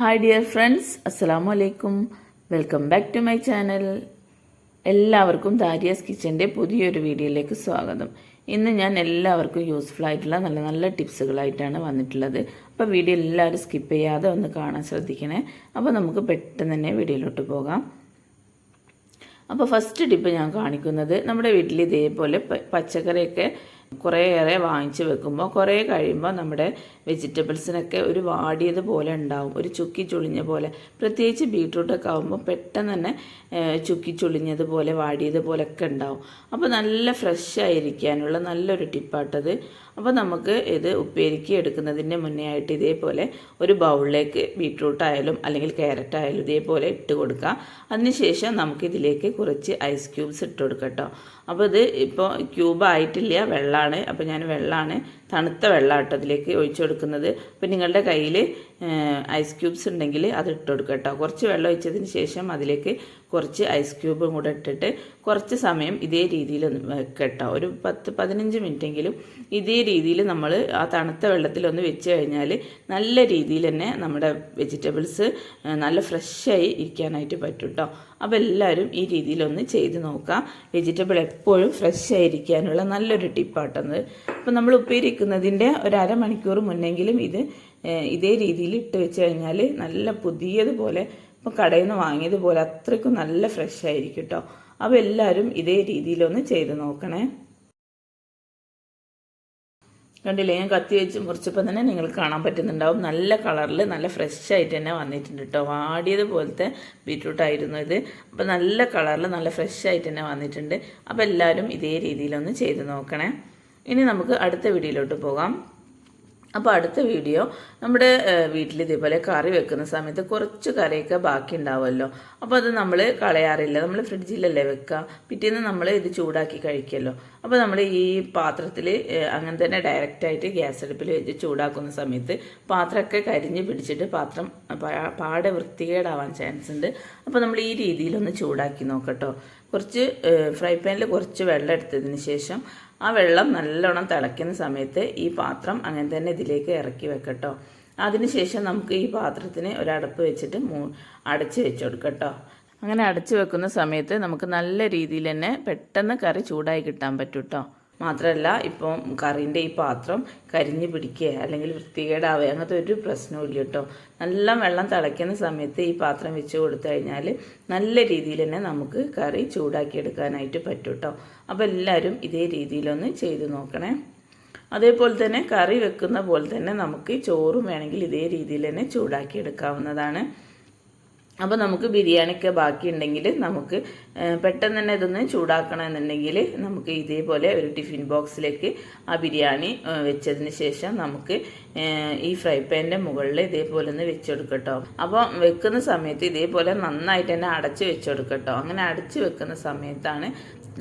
Hi dear friends അസ്സലാമു അലൈക്കും welcome back to my channel എല്ലാവർക്കും ദാരിയാസ് കിച്ചന്റെ പുതിയൊരു വീഡിയോയിലേക്ക് സ്വാഗതം. ഇന്ന് ഞാൻ എല്ലാവർക്കും യൂസ്ഫുൾ ആയിട്ടുള്ള നല്ല നല്ല ടിപ്സുകളായിട്ടാണ് വന്നിട്ടുള്ളത്. അപ്പോൾ വീഡിയോ എല്ലാവരും സ്കിപ്പ് ചെയ്യാതെ ഒന്ന് കാണാൻ ശ്രദ്ധിക്കണേ. അപ്പോൾ നമുക്ക് പെട്ടെന്ന് തന്നെ വീഡിയോയിലോട്ട് പോകാം. അപ്പോൾ ഫസ്റ്റ് ടിപ്പ് ഞാൻ കാണിക്കുന്നത് നമ്മുടെ വീട്ടിൽ ഇതേപോലെ പച്ചക്കറിയൊക്കെ കുറേയേറെ വാങ്ങിച്ച് വെക്കുമ്പോൾ കുറേ കഴിയുമ്പോൾ നമ്മുടെ വെജിറ്റബിൾസിനൊക്കെ ഒരു വാടിയത് പോലെ ഉണ്ടാവും. ഒരു ചുക്കി ചുളിഞ്ഞ പോലെ. പ്രത്യേകിച്ച് ബീട്രൂട്ടൊക്കെ ആകുമ്പോൾ പെട്ടെന്ന് തന്നെ ചുക്കി ചുളിഞ്ഞതുപോലെ വാടിയതുപോലൊക്കെ ഉണ്ടാവും. അപ്പോൾ നല്ല ഫ്രഷ് ആയിരിക്കാനുള്ള നല്ലൊരു ടിപ്പാട്ടത്. അപ്പോൾ നമുക്ക് ഇത് ഉപ്പേരിക്ക് എടുക്കുന്നതിന് മുന്നേ ആയിട്ട് ഇതേപോലെ ഒരു ബൗളിലേക്ക് ബീട്രൂട്ട് ആയാലും അല്ലെങ്കിൽ ക്യാരറ്റ് ആയാലും ഇതേപോലെ ഇട്ട് കൊടുക്കുക. അതിനുശേഷം നമുക്ക് ഇതിലേക്ക് കുറച്ച് ഐസ് ക്യൂബ്സ് ഇട്ട് കൊടുക്കാം കേട്ടോ. അപ്പോൾ ഇത് ഇപ്പോൾ ക്യൂബ് ആയിട്ടില്ല വെള്ളമാണ് അപ്പോൾ ഞാൻ വെള്ളമാണ് തണുത്ത വെള്ളമാട്ടോ അതിലേക്ക് ഒഴിച്ചു കൊടുക്കുന്നത്. അപ്പോൾ നിങ്ങളുടെ കയ്യിൽ ഐസ് ക്യൂബ്സ് ഉണ്ടെങ്കിൽ അത് ഇട്ട് കൊടുക്കുക കേട്ടോ. കുറച്ച് വെള്ളം ഒഴിച്ചതിന് ശേഷം അതിലേക്ക് കുറച്ച് ഐസ് ക്യൂബും കൂടെ ഇട്ടിട്ട് കുറച്ച് സമയം ഇതേ രീതിയിൽ ഒന്ന് വെക്കുക കേട്ടോ. ഒരു പത്ത് പതിനഞ്ച് മിനിറ്റെങ്കിലും ഇതേ രീതിയിൽ നമ്മൾ ആ തണുത്ത വെള്ളത്തിലൊന്ന് വെച്ച് കഴിഞ്ഞാൽ നല്ല രീതിയിൽ തന്നെ നമ്മുടെ വെജിറ്റബിൾസ് നല്ല ഫ്രഷായി ഇരിക്കാനായിട്ട് പറ്റും കേട്ടോ. അപ്പോൾ എല്ലാവരും ഈ രീതിയിലൊന്ന് ചെയ്ത് നോക്കാം. വെജിറ്റബിൾ എപ്പോഴും ഫ്രഷ് ആയിരിക്കാനുള്ള നല്ലൊരു ടിപ്പാട്ടത് അപ്പോൾ നമ്മൾ ഉപ്പേരിക്കുന്നതിന്റെ ഒരു മുന്നെങ്കിലും ഇത് ഇതേ രീതിയിൽ ഇട്ട് വെച്ച് കഴിഞ്ഞാൽ നല്ല പുതിയതുപോലെ ഇപ്പോൾ കടയിൽ നിന്ന് വാങ്ങിയതുപോലെ അത്രയ്ക്കും നല്ല ഫ്രഷ് ആയിരിക്കും കേട്ടോ അപ്പോൾ എല്ലാവരും ഇതേ രീതിയിലൊന്ന് ചെയ്ത് നോക്കണേ. കണ്ടില്ലേ? ഞാൻ കത്തി വെച്ച് മുറിച്ചപ്പോൾ തന്നെ നിങ്ങൾക്ക് കാണാൻ പറ്റുന്നുണ്ടാവും. നല്ല കളറിൽ നല്ല ഫ്രഷ് ആയിട്ട് തന്നെ വന്നിട്ടുണ്ട് കേട്ടോ. വാടിയതുപോലത്തെ ബീറ്റ്റൂട്ട് ആയിരുന്നു ഇത്. അപ്പോൾ നല്ല കളറിൽ നല്ല ഫ്രഷ് ആയിട്ട് തന്നെ വന്നിട്ടുണ്ട്. അപ്പോൾ എല്ലാവരും ഇതേ രീതിയിലൊന്ന് ചെയ്ത് നോക്കണേ. ഇനി നമുക്ക് അടുത്ത വീഡിയോയിലോട്ട് പോകാം. അപ്പോൾ അടുത്ത വീഡിയോ നമ്മുടെ വീട്ടിൽ ഇതേപോലെ കറി വെക്കുന്ന സമയത്ത് കുറച്ച് കറിയൊക്കെ ബാക്കി ഉണ്ടാവുമല്ലോ. അപ്പോൾ അത് നമ്മൾ കളയാറില്ല. നമ്മൾ ഫ്രിഡ്ജിലല്ലേ വെക്കുക പിറ്റേന്ന് നമ്മൾ ഇത് ചൂടാക്കി കഴിക്കുമല്ലോ. അപ്പോൾ നമ്മൾ ഈ പാത്രത്തിൽ അങ്ങനെ തന്നെ ഡയറക്റ്റായിട്ട് ഗ്യാസ് അടുപ്പിൽ വെച്ച് ചൂടാക്കുന്ന സമയത്ത് പാത്രമൊക്കെ കരിഞ്ഞ് പിടിച്ചിട്ട് പാത്രം പാടെ വൃത്തികേടാവാൻ ചാൻസ് ഉണ്ട്. അപ്പോൾ നമ്മൾ ഈ രീതിയിലൊന്ന് ചൂടാക്കി നോക്കട്ടോ. കുറച്ച് ഫ്രൈ പാനിൽ കുറച്ച് വെള്ളം എടുത്തതിന് ശേഷം ആ വെള്ളം നല്ലോണം തിളയ്ക്കുന്ന സമയത്ത് ഈ പാത്രം അങ്ങനെ തന്നെ ഇതിലേക്ക് ഇറക്കി വെക്കട്ടോ. അതിനുശേഷം നമുക്ക് ഈ പാത്രത്തിന് ഒരടപ്പ് വെച്ചിട്ട് മൂ അടച്ച് വെച്ച് കൊടുക്കട്ടോ. അങ്ങനെ അടച്ച് വെക്കുന്ന സമയത്ത് നമുക്ക് നല്ല രീതിയിൽ തന്നെ പെട്ടെന്ന് കറി ചൂടായി കിട്ടാൻ പറ്റും കേട്ടോ മാത്രമല്ല ഇപ്പം കറീന്റെ ഈ പാത്രം കരിഞ്ഞ് പിടിക്കുക അല്ലെങ്കിൽ വൃത്തികേടാവുക അങ്ങനത്തെ ഒരു പ്രശ്നവും ഇല്ല കേട്ടോ. നല്ല വെള്ളം തിളയ്ക്കുന്ന സമയത്ത് ഈ പാത്രം വെച്ച് കൊടുത്തു കഴിഞ്ഞാൽ നല്ല രീതിയിൽ തന്നെ നമുക്ക് കറി ചൂടാക്കി എടുക്കാനായിട്ട് പറ്റും കേട്ടോ. അപ്പോൾ എല്ലാവരും ഇതേ രീതിയിലൊന്ന് ചെയ്ത് നോക്കണേ. അതേപോലെ തന്നെ കറി വെക്കുന്ന പോലെ തന്നെ നമുക്ക് ചോറും വേണമെങ്കിൽ ഇതേ രീതിയിൽ തന്നെ ചൂടാക്കി എടുക്കാവുന്നതാണ് അപ്പോൾ നമുക്ക് ബിരിയാണിക്ക് ബാക്കിയുണ്ടെങ്കിൽ നമുക്ക് പെട്ടെന്ന് തന്നെ ഇതൊന്ന് ചൂടാക്കണമെന്നുണ്ടെങ്കിൽ നമുക്ക് ഇതേപോലെ ഒരു ടിഫിൻ ബോക്സിലേക്ക് ആ ബിരിയാണി വെച്ചതിന് ശേഷം നമുക്ക് ഈ ഫ്രൈ പാനിന്റെ മുകളിൽ ഇതേപോലെ ഒന്ന് വെച്ചെടുക്കട്ടോ. അപ്പോൾ വെക്കുന്ന സമയത്ത് ഇതേപോലെ നന്നായിട്ട് തന്നെ അടച്ച് വെച്ചെടുക്കട്ടോ. അങ്ങനെ അടച്ച് വെക്കുന്ന സമയത്താണ്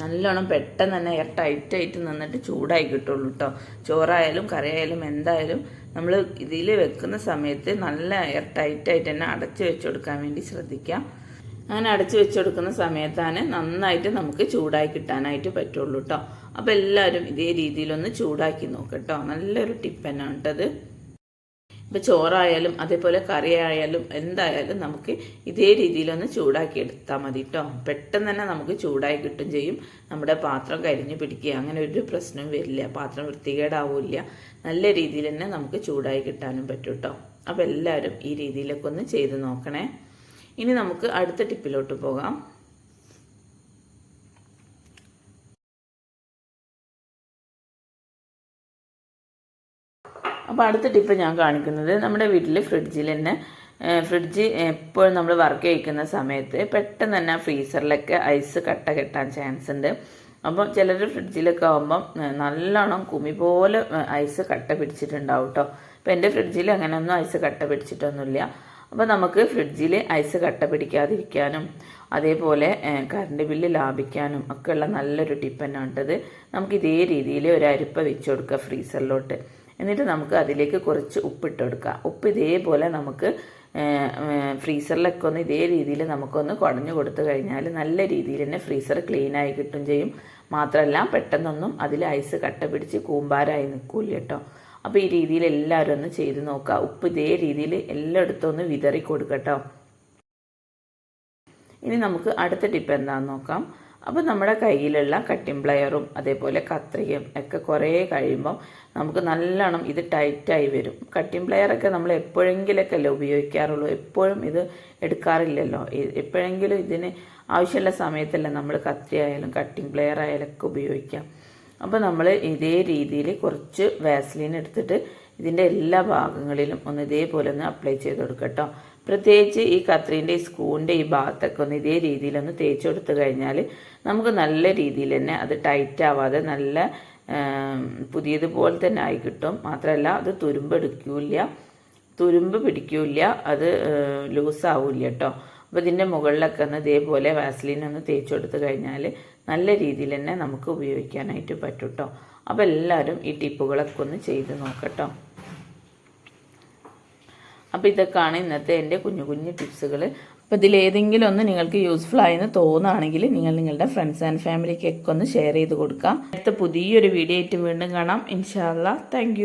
നല്ലോണം പെട്ടെന്ന് തന്നെ എയർ ടൈറ്റായിട്ട് നിന്നിട്ട് ചൂടായി കിട്ടുള്ളൂ കേട്ടോ ചോറായാലും കറിയായാലും എന്തായാലും നമ്മൾ ഇതിൽ വെക്കുന്ന സമയത്ത് നല്ല എയർ ടൈറ്റായിട്ട് തന്നെ അടച്ച് വെച്ച് കൊടുക്കാൻ വേണ്ടി ശ്രദ്ധിക്കാം. അങ്ങനെ അടച്ച് വെച്ച് കൊടുക്കുന്ന സമയത്താണ് നന്നായിട്ട് നമുക്ക് ചൂടായി കിട്ടാനായിട്ട് പറ്റുള്ളൂ കേട്ടോ അപ്പോൾ എല്ലാവരും ഇതേ രീതിയിലൊന്ന് ചൂടാക്കി നോക്കട്ടോ നല്ലൊരു ടിപ്പ് തന്നെ കേട്ടത് ഇപ്പോൾ ചോറായാലും അതേപോലെ കറിയായാലും എന്തായാലും നമുക്ക് ഇതേ രീതിയിലൊന്ന് ചൂടാക്കി എടുത്താൽ മതി കേട്ടോ പെട്ടെന്ന് തന്നെ നമുക്ക് ചൂടായി കിട്ടും ചെയ്യും. നമ്മുടെ പാത്രം കരിഞ്ഞു പിടിക്കുക അങ്ങനെ ഒരു പ്രശ്നവും വരില്ല. പാത്രം വൃത്തികേടാവില്ല. നല്ല രീതിയിൽ തന്നെ നമുക്ക് ചൂടായി കിട്ടാനും പറ്റും കേട്ടോ അപ്പോൾ എല്ലാവരും ഈ രീതിയിലൊക്കെ ഒന്ന് ചെയ്ത് നോക്കണേ. ഇനി നമുക്ക് അടുത്ത ടിപ്പിലോട്ട് പോകാം. അപ്പോൾ അടുത്ത ടിപ്പ് ഞാൻ കാണിക്കുന്നത് നമ്മുടെ വീട്ടിൽ ഫ്രിഡ്ജിൽ തന്നെ ഫ്രിഡ്ജ് എപ്പോഴും നമ്മൾ വർക്ക് ചെയ്യിക്കുന്ന സമയത്ത് പെട്ടെന്ന് തന്നെ ഫ്രീസറിലൊക്കെ ഐസ് കട്ട കെട്ടാൻ ചാൻസ് ഉണ്ട്. അപ്പോൾ ചിലർ ഫ്രിഡ്ജിലൊക്കെ ആകുമ്പം നല്ലോണം കുമി പോലെ ഐസ് കട്ട പിടിച്ചിട്ടുണ്ടാവും കേട്ടോ അപ്പോൾ എന്റെ ഫ്രിഡ്ജിൽ അങ്ങനെയൊന്നും ഐസ് കട്ട പിടിച്ചിട്ടൊന്നുമില്ല. അപ്പോൾ നമുക്ക് ഫ്രിഡ്ജിൽ ഐസ് കട്ട പിടിക്കാതിരിക്കാനും അതേപോലെ കറണ്ട് ബില്ല് ലാഭിക്കാനും ഒക്കെയുള്ള നല്ലൊരു ടിപ്പ് തന്നെ ഉണ്ടത് നമുക്ക് ഇതേ രീതിയിൽ ഒരു അരിപ്പ വെച്ച് കൊടുക്കുക ഫ്രീസറിലോട്ട് എന്നിട്ട് നമുക്ക് അതിലേക്ക് കുറച്ച് ഉപ്പിട്ട് കൊടുക്കുക ഉപ്പ് ഇതേപോലെ നമുക്ക് ഫ്രീസറിലൊക്കെ ഒന്ന് ഇതേ രീതിയിൽ നമുക്കൊന്ന് കുടഞ്ഞു കൊടുത്തു കഴിഞ്ഞാൽ നല്ല രീതിയിൽ തന്നെ ഫ്രീസർ ക്ലീൻ ആയി കിട്ടും ചെയ്യും. മാത്രമല്ല പെട്ടെന്നൊന്നും അതിൽ ഐസ് കട്ട പിടിച്ച് കൂമ്പാരായി നിൽക്കില്ല കേട്ടോ. അപ്പോൾ ഈ രീതിയിൽ എല്ലാവരും ഒന്ന് ചെയ്ത് നോക്കുക. ഉപ്പ് ഇതേ രീതിയിൽ എല്ലായിടത്തും ഒന്ന് വിതറി കൊടുക്കട്ടോ. ഇനി നമുക്ക് അടുത്ത ടിപ്പ് എന്താണെന്ന് നോക്കാം. അപ്പോൾ നമ്മുടെ കയ്യിലുള്ള കട്ടിംഗ് പ്ലെയറും അതേപോലെ കത്രികയും ഒക്കെ കുറേ കഴിയുമ്പം നമുക്ക് നല്ലോണം ഇത് ടൈറ്റായി വരും. കട്ടിംഗ് പ്ലെയറൊക്കെ നമ്മൾ എപ്പോഴെങ്കിലൊക്കെ അല്ലേ ഉപയോഗിക്കാറുള്ളൂ? എപ്പോഴും ഇത് എടുക്കാറില്ലല്ലോ. എപ്പോഴെങ്കിലും ഇതിന് ആവശ്യമുള്ള സമയത്തല്ല നമ്മൾ കത്രി ആയാലും കട്ടിംഗ് പ്ലെയർ ആയാലും ഒക്കെ ഉപയോഗിക്കാം. അപ്പോൾ നമ്മൾ ഇതേ രീതിയിൽ കുറച്ച് വാസ്ലീൻ എടുത്തിട്ട് ഇതിന്റെ എല്ലാ ഭാഗങ്ങളിലും ഒന്ന് ഇതേപോലെ ഒന്ന് അപ്ലൈ ചെയ്ത് കൊടുക്കട്ടോ പ്രത്യേകിച്ച് ഈ കത്രീന്റെ ഈ സ്കൂളിന്റെ ഈ ഭാഗത്തൊക്കെ ഒന്ന് ഇതേ രീതിയിലൊന്ന് തേച്ച് കൊടുത്തു കഴിഞ്ഞാൽ നമുക്ക് നല്ല രീതിയിൽ തന്നെ അത് ടൈറ്റ് ആവാതെ നല്ല പുതിയതുപോലെ തന്നെ ആയി കിട്ടും. മാത്രമല്ല അത് തുരുമ്പെടുക്കില്ല തുരുമ്പ് പിടിക്കില്ല. അത് ലൂസ് ലൂസാവില്ല കേട്ടോ അപ്പോൾ ഇതിന്റെ മുകളിലൊക്കെ ഒന്ന് ഇതേപോലെ വാസലിൻ ഒന്ന് തേച്ച് കൊടുത്തു കഴിഞ്ഞാൽ നല്ല രീതിയിൽ തന്നെ നമുക്ക് ഉപയോഗിക്കാനായിട്ട് പറ്റും കേട്ടോ അപ്പോൾ എല്ലാവരും ഈ ടിപ്പുകളൊക്കെ ഒന്ന് ചെയ്ത് നോക്കട്ടോ അപ്പോൾ ഇതൊക്കെയാണ് ഇന്നത്തെ എന്റെ കുഞ്ഞു കുഞ്ഞു ടിപ്സുകൾ അപ്പോൾ ഇതിലേതെങ്കിലും ഒന്ന് നിങ്ങൾക്ക് യൂസ്ഫുൾ ആയെന്ന് തോന്നുകയാണെങ്കിൽ നിങ്ങൾ നിങ്ങളുടെ ഫ്രണ്ട്സ് ആൻഡ് ഫാമിലിക്കൊക്കെ ഒന്ന് ഷെയർ ചെയ്ത് കൊടുക്കുക അടുത്ത പുതിയൊരു വീഡിയോ ആയിട്ട് വീണ്ടും കാണാം. ഇൻഷാല്ല താങ്ക്